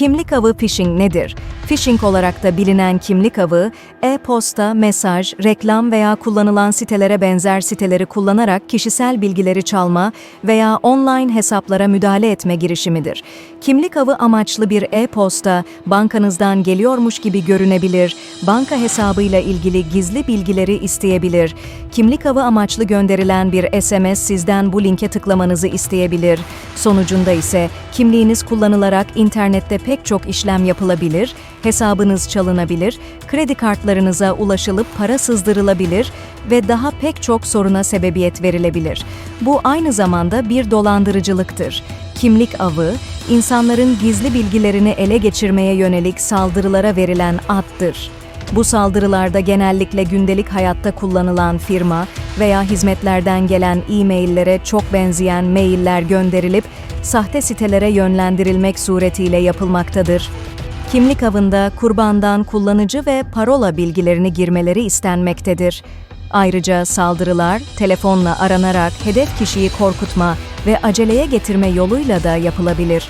Kimlik avı phishing nedir? Phishing olarak da bilinen kimlik avı, e-posta, mesaj, reklam veya kullanılan sitelere benzer siteleri kullanarak kişisel bilgileri çalma veya online hesaplara müdahale etme girişimidir. Kimlik avı amaçlı bir e-posta bankanızdan geliyormuş gibi görünebilir, banka hesabıyla ilgili gizli bilgileri isteyebilir. Kimlik avı amaçlı gönderilen bir SMS sizden bu linke tıklamanızı isteyebilir. Sonucunda ise kimliğiniz kullanılarak internette pek çok işlem yapılabilir, hesabınız çalınabilir, kredi kartlarınıza ulaşılıp para sızdırılabilir ve daha pek çok soruna sebebiyet verilebilir. Bu aynı zamanda bir dolandırıcılıktır. Kimlik avı, insanların gizli bilgilerini ele geçirmeye yönelik saldırılara verilen addır. Bu saldırılarda genellikle gündelik hayatta kullanılan firma veya hizmetlerden gelen e-maillere çok benzeyen mailler gönderilip sahte sitelere yönlendirilmek suretiyle yapılmaktadır. Kimlik avında kurbandan kullanıcı ve parola bilgilerini girmeleri istenmektedir. Ayrıca saldırılar telefonla aranarak hedef kişiyi korkutma ve aceleye getirme yoluyla da yapılabilir.